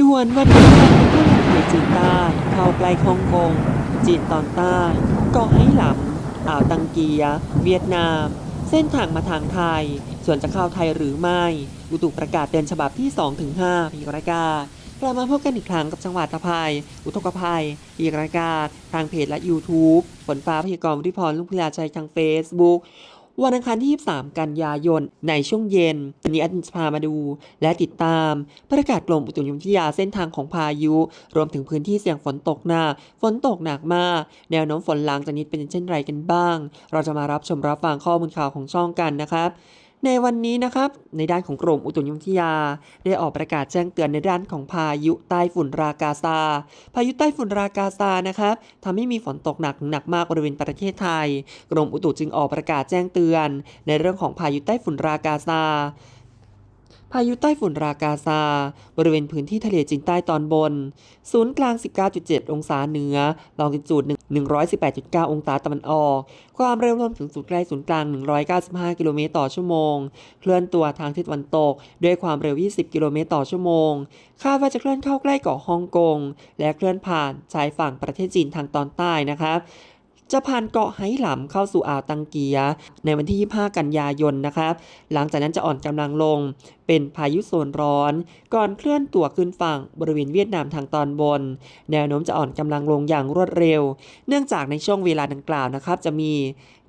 ด่วนวันนี้ผู้นทะเลจีนใต้เข้าใกล้ฮ่องกง จีนตอนใต้เกาะไหหลำอ่าวตังเกีย เวียดนาม เส้นทางมาทางไทย ส่วนจะเข้าไทยหรือไม่อุตุประกาศเตือนฉบับที่ 2-5พยากรณ์อากาศกลับมาพบกันอีกครั้งกับจังหวัดตะไพยอุทกภัยพยากรณ์อากาศทางเพจและ YouTube ฝนฟ้าพยากรณ์วุฒิพรลุงพลาชัยทาง Facebook วันอังคารที่ 23 กันยายน ในช่วงเย็นวันนี้อาจารย์พามาดู และติดตาม ประกาศกรมอุตุนิยมวิทยาเส้นทางของพายุ รวมถึงพื้นที่เสี่ยงฝนตกหนักฝนตกหนักมาก แนวโน้มฝนหลังจากนี้เป็นเช่นไรกันบ้าง เราจะมารับชมรับฟังข้อมูลข่าวของช่องกันนะครับ ในวันนี้นะครับ ในด้านของกรมอุตุนิยมวิทยา ได้ออกประกาศแจ้งเตือนในด้านของพายุใต้ฝุ่นรากาซา พายุใต้ฝุ่นรากาซานะครับทำให้มีฝนตกหนักหนักมากบริเวณประเทศไทย กรมอุตุจึงออกประกาศแจ้งเตือน ในเรื่องของพายุใต้ฝุ่นรากาซาายุใต้ฝุ่นรากาซา บริเวณพื้นที่ทะเลจีนใต้ตอนบน ศูนย์กลาง 19.7 องศาเหนือลองจิจูด118.9 องศาตะวันออก ความเร็วลมถึงศูนย์ใกล้ศูนย์กลาง 195 กิโลเมตรต่อชั่วโมง เคลื่อนตัวทางทิศตะวันตก ด้วยความเร็ว 20 กิโลเมตรต่อชั่วโมง คาดว่าจะเคลื่อนเข้าใกล้เกาะฮ่องกง และเคลื่อนผ่านชายฝั่งประเทศจีนทางตอนใต้นะครับ จะผ่านเกาะไหหลำเข้าสู่อ่าวตังเกีย ในวันที่ 25 กันยายนนะครับ หลังจากนั้นจะอ่อนกำลังลง เป็นพายุโซนร้อน ก่อนเคลื่อนตัวขึ้นฝั่งบริเวณเวียดนามทางตอนบน แนวโน้มจะอ่อนกำลังลงอย่างรวดเร็ว เนื่องจากในช่วงเวลาดังกล่าวนะครับ จะมี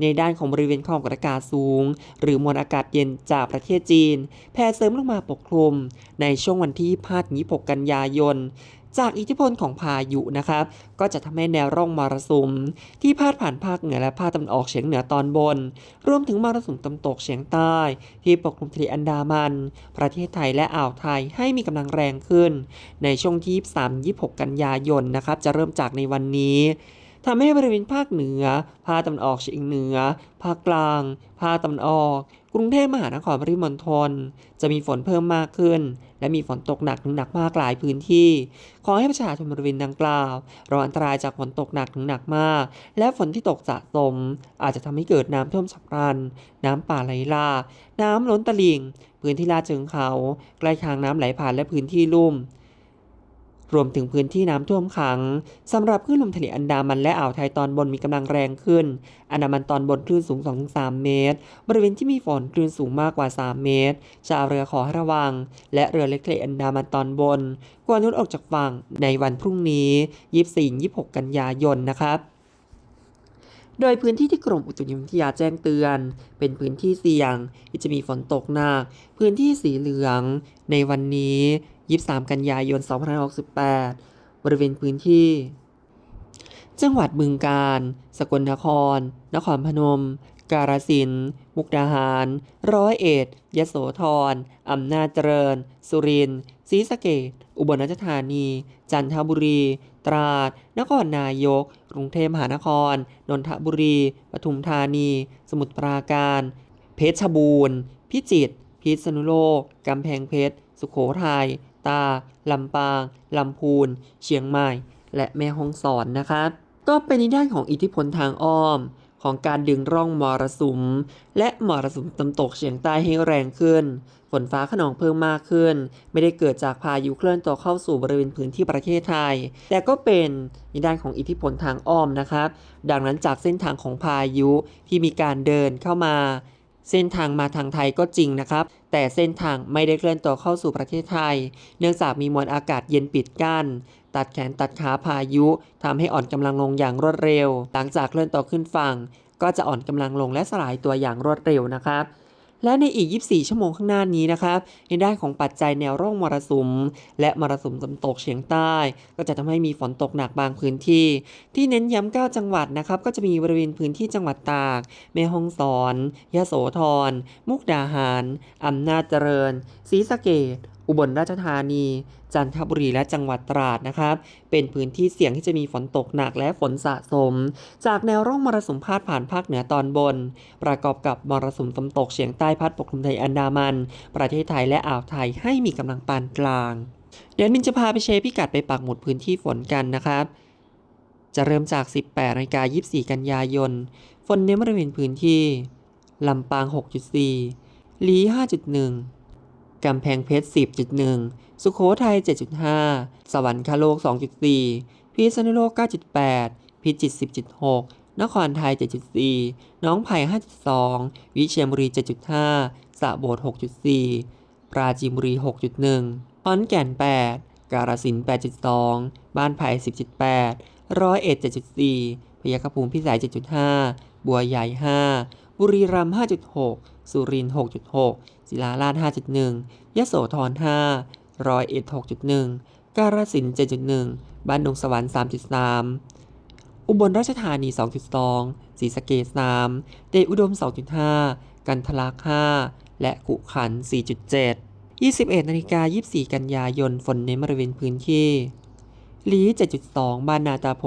ในด้านของบริเวณความกดอากาศสูง หรือมวลอากาศเย็นจากประเทศจีนแผ่เสริมลงมาปกคลุม ในช่วงวันที่ 25 26 กันยายน จากอิทธิพลของพายุนะครับ ก็จะทำให้แนวร่องมรสุม ที่พาดผ่านภาคเหนือและภาคตะวันออกเฉียงเหนือตอนบน รวมถึงมรสุมตะวันตกเฉียงใต้ ที่ปกคลุมทะเลอันดามัน ประเทศไทยและอ่าวไทยให้มีกำลังแรงขึ้น ในช่วงที่ 23-26 กันยายนนะครับจะเริ่มจากในวันนี้ทำให้บริเวณภาคเหนือ ภาคตะวันออกเฉียงเหนือ ภาคกลาง ภาคตะวันออก กรุงเทพมหานครปริมณฑลจะมีฝนเพิ่มมากขึ้น และมีฝนตกหนักถึงหนักมากหลายพื้นที่ ขอให้ประชาชนบริเวณดังกล่าวระวังอันตรายจากฝนตกหนักถึงหนักมาก และฝนที่ตกสะสม อาจจะทำให้เกิดน้ำท่วมฉับพลัน น้ำป่าไหลหลากน้ำล้นตลิ่ง พื้นที่ลาดเชิงเขา ใกล้ทางน้ำไหลผ่านและพื้นที่ลุ่ม รวมถึงพื้นที่น้ำท่วมขังสำหรับคลื่นลมทะเลอันดามันและอ่าวไทยตอนบนมีกำลังแรงขึ้น อันดามันตอนบนคลื่นสูง 2-3 เมตร บริเวณที่มีฝนคลื่นสูงมากกว่า 3 เมตร ชาวเรือขอระวัง และเรือเล็กทะเลอันดามันตอนบนควรงดออกจากฝั่งในวันพรุ่งนี้ 24-26 กันยายนนะครับโดยพื้นที่ที่กรมอุตุนิยมวิทยาแจ้งเตือน เป็นพื้นที่เสี่ยงที่จะมีฝนตกหนัก พื้นที่สีเหลือง ในวันนี้ 23 กันยายน 2568 บริเวณพื้นที่ จังหวัดบึงกาฬ สกลนคร นครพนม กาฬสินธุ์มุกดาหาร ร้อยเอ็ด ยโสธร อำนาจเจริญ สุรินทร์ ศรีสะเกษอุบลราชธานี จันทบุรี ตราด นครนายก กรุงเทพมหานคร นนทบุรี ปทุมธานี สมุทรปราการ เพชรบูรณ์ พิจิตร พิษณุโลก กำแพงเพชร สุโขทัย ตา ลำปาง ลำพูน เชียงใหม่ และแม่ฮ่องสอนนะครับ ก็เป็นในด้านของอิทธิพลทางอ้อมของการดึงร่องมรสุม และมรสุมตะวันตกเฉียงใต้ให้แรงขึ้น ฝนฟ้าขนองเพิ่มมากขึ้น ไม่ได้เกิดจากพายุเคลื่อนตัวเข้าสู่บริเวณพื้นที่ประเทศไทย แต่ก็เป็นในด้านของอิทธิพลทางอ้อมนะครับ ดังนั้นจากเส้นทางของพายุที่มีการเดินเข้ามา เส้นทางมาทางไทยก็จริงนะครับ แต่เส้นทางไม่ได้เคลื่อนตัวเข้าสู่ประเทศไทย เนื่องจากมีมวลอากาศเย็นปิดกั้น ตัดแขนตัดขาพายุทำให้อ่อนกำลังลงอย่างรวดเร็ว หลังจากเคลื่อนตัวขึ้นฝั่ง ก็จะอ่อนกำลังลงและสลายตัวอย่างรวดเร็วนะครับ และในอีก 24 ชั่วโมงข้างหน้านี้นะครับในด้านของปัจจัยแนวร่องมรสุม และมรสุมตะวันตกเฉียงใต้ ก็จะทำให้มีฝนตกหนักบางพื้นที่ ที่เน้นย้ำ9จังหวัดนะครับ ก็จะมีบริเวณพื้นที่จังหวัดตาก แม่ฮ่องสอน ยะโสธร มุกดาหารอำนาจเจริญศรีสะเกด อุบลราชธานี จันทบุรีและจังหวัดตราดนะครับ เป็นพื้นที่เสี่ยงที่จะมีฝนตกหนักและฝนสะสม จากแนวร่องมรสุมพาดผ่านภาคเหนือตอนบน ประกอบกับมรสุมตะวันตกเฉียงใต้พัดปกคลุมทะเลอันดามัน ประเทศไทยและอ่าวไทยให้มีกำลังปานกลาง เดี๋ยวมินจะพาไปเชฟพิกัดไปปักหมุดพื้นที่ฝนกันนะครับจะเริ่มจาก 18นาฬิกา24 กันยายน ฝนเน้นบริเวณพื้นที่ ลำปาง 6.4 ลี 5.1 กำแพงเพชร 10.1 สุโขทัย 7.5 สวรรคโลก 2.4 พิษณุโลก 9.8 พิจิตร 10.6 นครไทย 7.4 น้องไผ่ 5.2 วิเชียรบุรี 7.5 สระโบด6.4 ปราจีนบุรี 6.1 ขอนแก่น 8 กาฬสินธุ์ 8.2 บ้านไผ่ 10.8 ร้อยเอ็ด 7.4 พยัคฆภูมิพิสัย 7.5 บัวใหญ่ 5 บุรีรัมย์5.6 สุรินทร์6.6 ศิลาราช5.1 ยโสธร 5 ร้อยเอ็ด6.1 กาฬสินธุ์7.1 บ้านดงสวรรค์ 3.3 อุบลราชธานี 2.2 ศรีสะเกษ3เดชอุดม 2.5 กันทลัก5และกุขัน 4.7 21นาฬิกา24 กันยายน ฝนเน้นบริเวณพื้นที่ลี7.2 บานนาตาโพ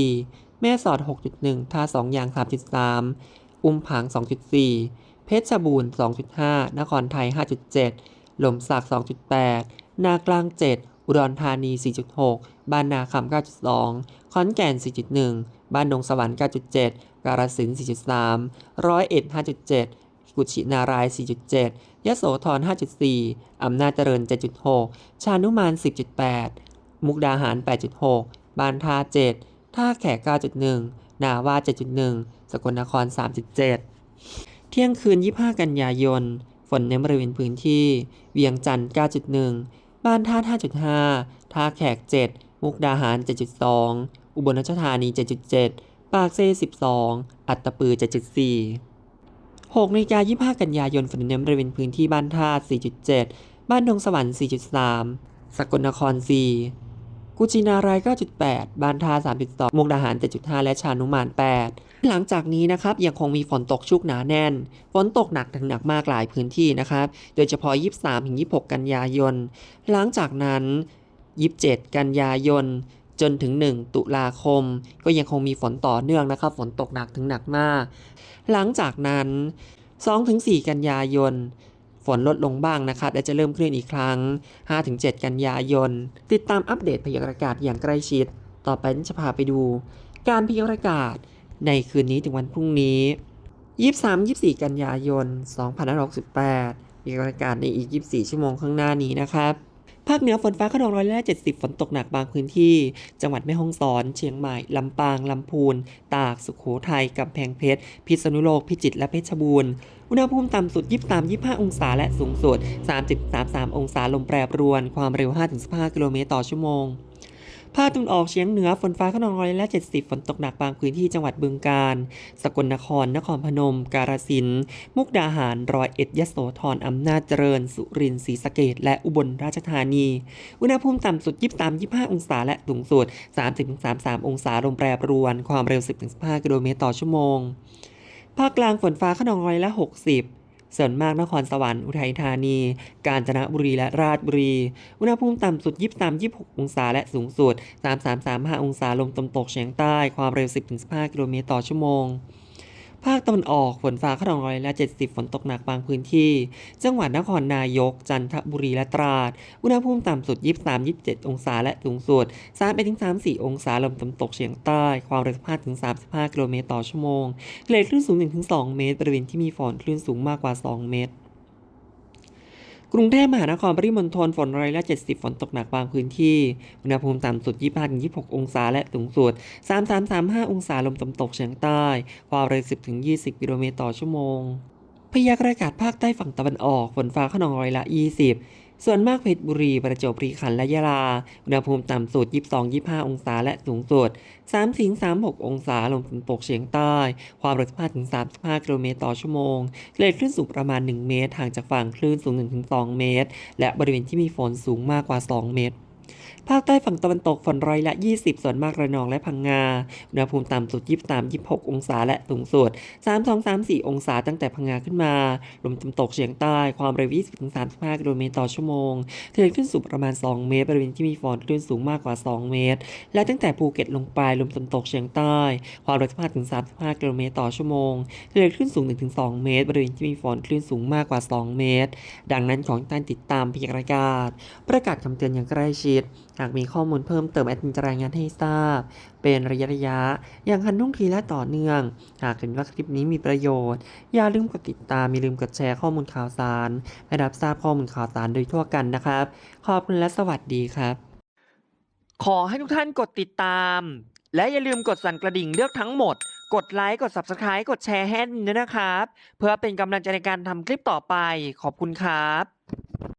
2.4 แม่สอด 6.1 ท่าสองยาง 3.3 อุ้มผาง 2.4 เพชรบูรณ์ 2.5 นครไทย 5.7 หล่มสัก 2.8 นากลาง 7 อุดรธานี 4.6 บ้านนาคำ 9.2 ขอนแก่น 4.1 บ้านดงสวรรค์ 9.7 กาฬสินธุ์ 4.3 ร้อยเอ็ด 5.7 กุชินาราย 4.7 ยโสธร 5.4 อำนาจเจริญ 7.6 ชานุมาน 10.8 มุกดาหาร 8.6 บานทา 7 ท่าแขก 9.1 นาวา 7.1 สกลนคร 3.7 เที่ยงคืน 25 กันยายน ฝนในบริเวณพื้นที่ เวียงจันทร์ 9.1 บ้านท่า 5.5 ท่าแขก 7 มุกดาหาร 7.2 อุบลราชธานี 7.7 ปากเซ 12 อัตตปือ 7.4 6นาฬิกา25 กันยายนฝนในบริเวณพื้นที่บ้านท่า 4.7 บ้านดงสวรรค์ 4.3 สกลนคร 4 กุชินาราย 9.8 บานทา 3.2มุกดาหาร 7.5 และชานุมาน 8 หลังจากนี้นะครับยังคงมีฝนตกชุกหนาแน่น ฝนตกหนักถึงหนักมากหลายพื้นที่นะครับ โดยเฉพาะ 23-26 กันยายน หลังจากนั้น 27 กันยายนจนถึง 1 ตุลาคม ก็ยังคงมีฝนต่อเนื่องนะครับ ฝนตกหนักถึงหนักมาก หลังจากนั้น 2-4 กันยายน ฝนลดลงบ้างนะครับและจะเริ่มคลื่นอีกครั้ง 5-7 กันยายน ติดตามอัปเดตพยากรณ์อากาศอย่างใกล้ชิด ต่อไปจะพาไปดู การพยากรณ์อากาศในคืนนี้ถึงวันพรุ่งนี้ 23-24 กันยายน 2568พยากรณ์อากาศในอีก 24 ชั่วโมงข้างหน้านี้นะครับภาคเหนือฝนฟ้าขนองร้อยละ70 ฝนตกหนักบางพื้นที่ จังหวัดแม่ฮ่องสอน เชียงใหม่ ลำปาง ลำพูน ตาก สุขโขทัยกำแพงเพชร พิษณุโลก พิจิตร และเพชรบูรณ์ อุณหภูมิต่ำสุด 23-25 องศา และสูงสุด 30-33 องศาลมแปรปรวน ความเร็ว 5-15 กิโลเมตรต่อชั่วโมงภาคตะวันออกเฉียงเหนือฝนฟ้าขนองร้อยละ70 ฝนตกหนักบางพื้นที่จังหวัดบึงกาฬ สกลนคร นครพนม กาฬสินธุ์ มุกดาหาร ร้อยเอ็ด ยโสธร อำนาจเจริญ สุรินทร์ ศรีสะเกษและอุบลราชธานี อุณหภูมิต่ำสุด 23-25 องศา และสูงสุด 30-33 องศา ลมแปรปรวน ความเร็ว 10-15 กิโลเมตรต่อชั่วโมง ภาคกลางฝนฟ้าขนองร้อยละ 60 ส่วนมากนครสวรรค์อุทัยธานี กาญจนบุรีและราชบุรี อุณหภูมิต่ำสุด 23-26 องศาและสูงสุด 33-35 องศาลมตมตกเฉียงใต้ความเร็ว 10-15 กิโลเมตรต่อชั่วโมง ภาคตะวันออกฝนฟ้าขนองร้อยละ70 ฝนตกหนักบางพื้นที่ จังหวัดนครนายก จันทบุรีและตราด อุณหภูมิต่ำสุด 23-27 องศาและสูงสุด3-34 องศาลมตะวันตกเฉียงใต้ ความเร็ว15-35 กิโลเมตรต่อชั่วโมงทะเลคลื่นสูง 1-2 เมตร บริเวณที่มีฝนคลื่นสูงมากกว่า 2 เมตร กรุงเทพมหานครปริมณฑลฝนร้อยละ70 ฝนตกหนักบางพื้นที่ อุณหภูมิต่ำสุด 25-26 องศาและสูงสุด 33-35 องศาลมตะวันตกเฉียงใต้ ความเร็ว 10-20 กิโลเมตรต่อชั่วโมงพยากรณ์อากาศภาคใต้ฝั่งตะวันออกฝนฟ้าขนองร้อยละ 20 ส่วนมากเพชรบุรี ประจวบปรีขันธ์และยะลา อุณหภูมิต่ำสุด 22-25 องศาและสูงสุด 3-36 องศา ลมตะวันตกเฉียงใต้ ความเร็ว15-35 กิโลเมตรต่อชั่วโมงทะเลคลื่นสูงประมาณ 1 เมตรห่างจากฝั่งคลื่นสูง 1-2 เมตร และบริเวณที่มีฝนสูงมากกว่า 2 เมตร ภาคใต้ฝั่งตะวันตกฝนร้อยละ 20 ส่วนมากระนองและพังงา อุณหภูมิต่ำสุด 23-26 องศาและสูงสุด 32-34 องศาตั้งแต่พังงาขึ้นมา ลมตะวันตกเฉียงใต้ความเร็ว 20-35 กิโลเมตรต่อชั่วโมงทะเลคลื่นสูงประมาณ 2 เมตร บริเวณที่มีฝนคลื่นสูงมากกว่า 2 เมตร และตั้งแต่ภูเก็ตลงไปลมตะวันตกเฉียงใต้ ความเร็ว15-35 กิโลเมตรต่อชั่วโมงทะเลคลื่นสูง 1-2 เมตร บริเวณที่มีฝนคลื่นสูงมากกว่า 2 เมตร ดังนั้นขอให้ท่านติดตามพยากรณ์อากาศประกาศคำเตือนอย่างใกล้ชิดากมีข้อมูลเพิ่มเติมแอดมินจะรายงานให้ทราบ เป็นระยะระยะ อย่างทันท่วงทีและต่อเนื่อง หากเห็นว่าคลิปนี้มีประโยชน์ อย่าลืมกดติดตามอย่าลืมกดแชร์ข้อมูลข่าวสารและรับทราบข้อมูลข่าวสารโดยทั่วกันนะครับ ขอบคุณและสวัสดีครับ ขอให้ทุกท่านกดติดตาม และอย่าลืมกดสั่นกระดิ่งเลือกทั้งหมดกดไลค์ กด Subscribe กดแชร์ให้ด้วยนะครับ เพื่อเป็นกำลังใจในการทำคลิปต่อไป ขอบคุณครับ